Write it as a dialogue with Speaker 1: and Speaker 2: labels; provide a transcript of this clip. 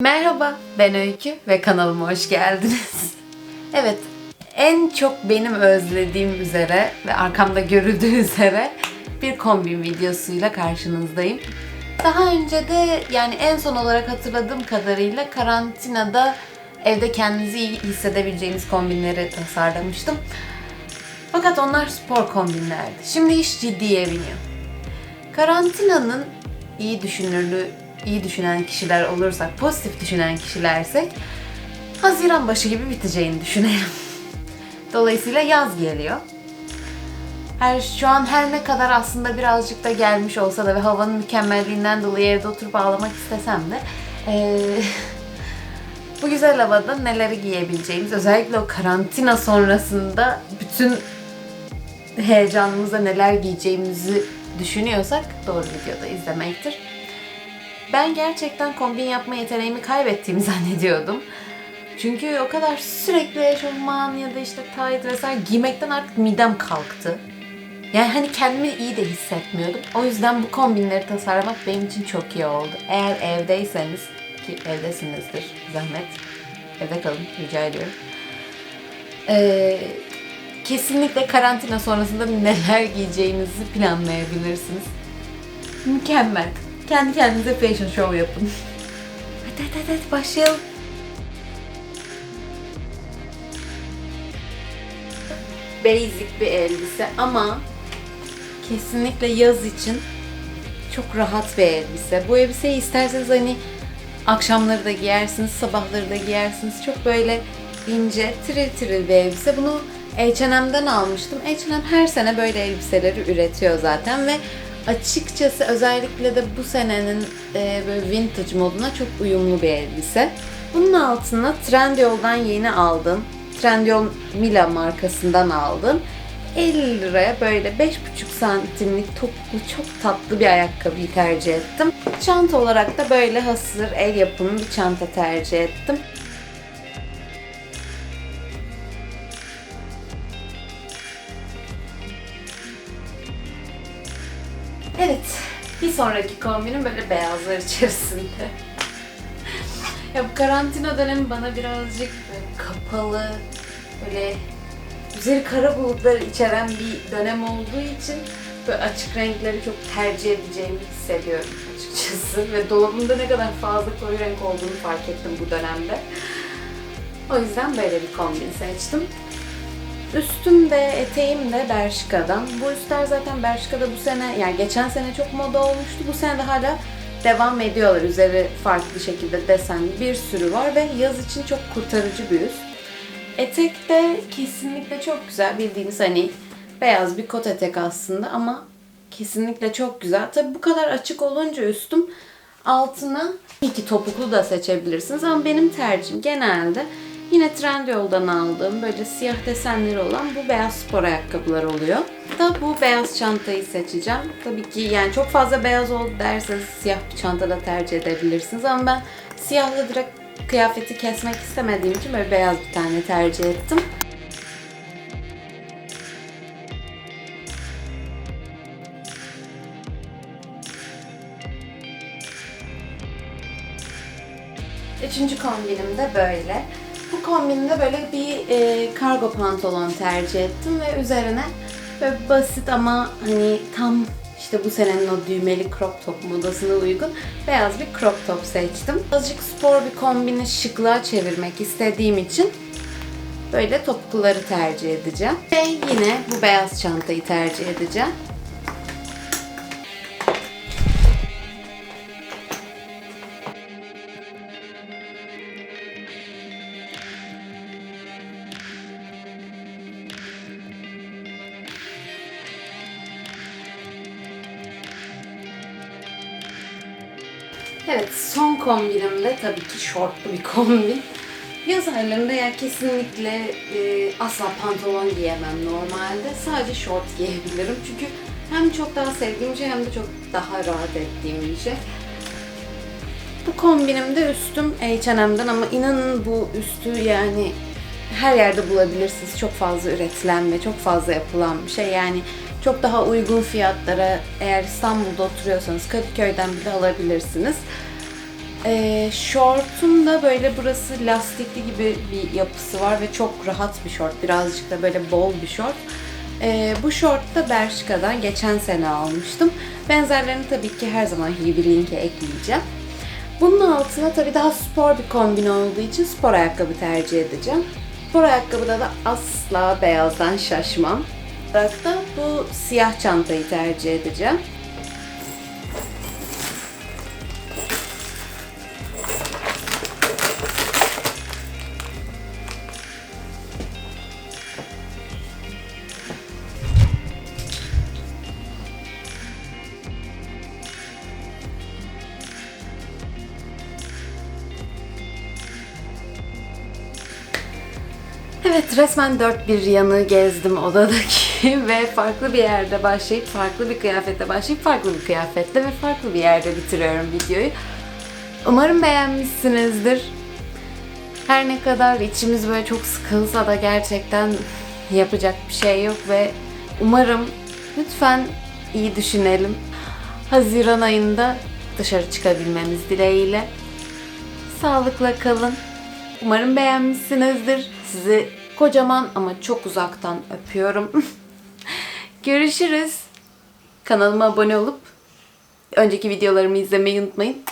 Speaker 1: Merhaba, ben Öykü ve kanalıma hoş geldiniz. evet, en çok benim özlediğim üzere ve arkamda görüldüğü üzere bir kombin videosuyla karşınızdayım. Daha önce de yani en son olarak hatırladığım kadarıyla karantinada evde kendinizi iyi hissedebileceğiniz kombinleri tasarlamıştım. Fakat onlar spor kombinlerdi. Şimdi iş ciddiye biniyor. Karantinanın iyi düşünürlüğü, iyi düşünen kişiler olursak, pozitif düşünen kişilersek Haziran başı gibi biteceğini düşünelim. Dolayısıyla yaz geliyor. Her şu an her ne kadar aslında birazcık da gelmiş olsa da ve havanın mükemmelliğinden dolayı evde oturup ağlamak istesem de eee, bu güzel havada neleri giyebileceğimiz, özellikle o karantina sonrasında bütün heyecanımızda neler giyeceğimizi düşünüyorsak doğru videoda izlemektir. Ben gerçekten kombin yapma yeteneğimi kaybettiğimi zannediyordum. Çünkü o kadar sürekli eşofman ya da işte tight vesaire giymekten artık midem kalktı. Yani hani kendimi iyi de hissetmiyordum. O yüzden bu kombinleri tasarlamak benim için çok iyi oldu. Eğer evdeyseniz ki evdesinizdir zahmet. Evde kalın rica ediyorum. Ee, kesinlikle karantina sonrasında neler giyeceğinizi planlayabilirsiniz. Mükemmel. Kendi kendinize fashion show yapın. Hadi hadi hadi, başlayalım. Basic bir elbise ama kesinlikle yaz için çok rahat bir elbise. Bu elbiseyi isterseniz hani akşamları da giyersiniz, sabahları da giyersiniz. Çok böyle ince, tiril tiril bir elbise. Bunu H&M'den almıştım. H&M her sene böyle elbiseleri üretiyor zaten ve açıkçası özellikle de bu senenin e, böyle vintage moduna çok uyumlu bir elbise. Bunun altına Trendyol'dan yeni aldım. Trendyol Mila markasından aldım. 50 liraya böyle 5,5 santimlik toplu çok tatlı bir ayakkabıyı tercih ettim. Çanta olarak da böyle hasır el yapımı bir çanta tercih ettim. Bir sonraki kombinim böyle beyazlar içerisinde. ya bu karantina dönemi bana birazcık kapalı, böyle üzeri kara bulutları içeren bir dönem olduğu için böyle açık renkleri çok tercih edeceğimi hissediyorum açıkçası. Ve dolabımda ne kadar fazla koyu renk olduğunu fark ettim bu dönemde. O yüzden böyle bir kombin seçtim. Üstüm de eteğim de Bershka'dan. Bu üstler zaten Bershka'da bu sene, yani geçen sene çok moda olmuştu. Bu sene de hala devam ediyorlar. Üzeri farklı şekilde desenli bir sürü var ve yaz için çok kurtarıcı bir üst. Etek de kesinlikle çok güzel. Bildiğiniz hani beyaz bir kot etek aslında ama kesinlikle çok güzel. Tabi bu kadar açık olunca üstüm altına iki topuklu da seçebilirsiniz ama benim tercihim genelde Yine Trendyol'dan aldığım böyle siyah desenleri olan bu beyaz spor ayakkabılar oluyor. Da bu beyaz çantayı seçeceğim. Tabii ki yani çok fazla beyaz oldu derseniz siyah bir çanta da tercih edebilirsiniz ama ben siyahla direkt kıyafeti kesmek istemediğim için böyle beyaz bir tane tercih ettim. Üçüncü kombinim de böyle. Kombinde böyle bir e, kargo pantolon tercih ettim ve üzerine böyle basit ama hani tam işte bu senenin o düğmeli crop top modasına uygun beyaz bir crop top seçtim. Azıcık spor bir kombini şıklığa çevirmek istediğim için böyle topukluları tercih edeceğim. Ve yine bu beyaz çantayı tercih edeceğim. Evet, son kombinim de tabii ki şortlu bir kombin. Yaz aylarında ya kesinlikle e, asla pantolon giyemem normalde. Sadece şort giyebilirim. Çünkü hem çok daha sevdiğim şey hem de çok daha rahat ettiğim bir şey. Bu kombinimde üstüm H&M'den ama inanın bu üstü yani her yerde bulabilirsiniz. Çok fazla üretilen ve çok fazla yapılan bir şey. Yani çok daha uygun fiyatlara eğer İstanbul'da oturuyorsanız Kadıköy'den bile alabilirsiniz. Ee, şortun da böyle burası lastikli gibi bir yapısı var ve çok rahat bir şort. Birazcık da böyle bol bir şort. Ee, bu şort da Bershka'dan geçen sene almıştım. Benzerlerini tabii ki her zaman gibi linke ekleyeceğim. Bunun altına tabii daha spor bir kombin olduğu için spor ayakkabı tercih edeceğim. Spor ayakkabıda da asla beyazdan şaşmam. Olarak da bu siyah çantayı tercih edeceğim. Evet resmen dört bir yanı gezdim odadaki ve farklı bir yerde başlayıp farklı bir kıyafetle başlayıp farklı bir kıyafetle ve farklı bir yerde bitiriyorum videoyu. Umarım beğenmişsinizdir. Her ne kadar içimiz böyle çok sıkılsa da gerçekten yapacak bir şey yok ve umarım lütfen iyi düşünelim. Haziran ayında dışarı çıkabilmemiz dileğiyle. Sağlıkla kalın. Umarım beğenmişsinizdir. Sizi kocaman ama çok uzaktan öpüyorum. Görüşürüz. Kanalıma abone olup önceki videolarımı izlemeyi unutmayın.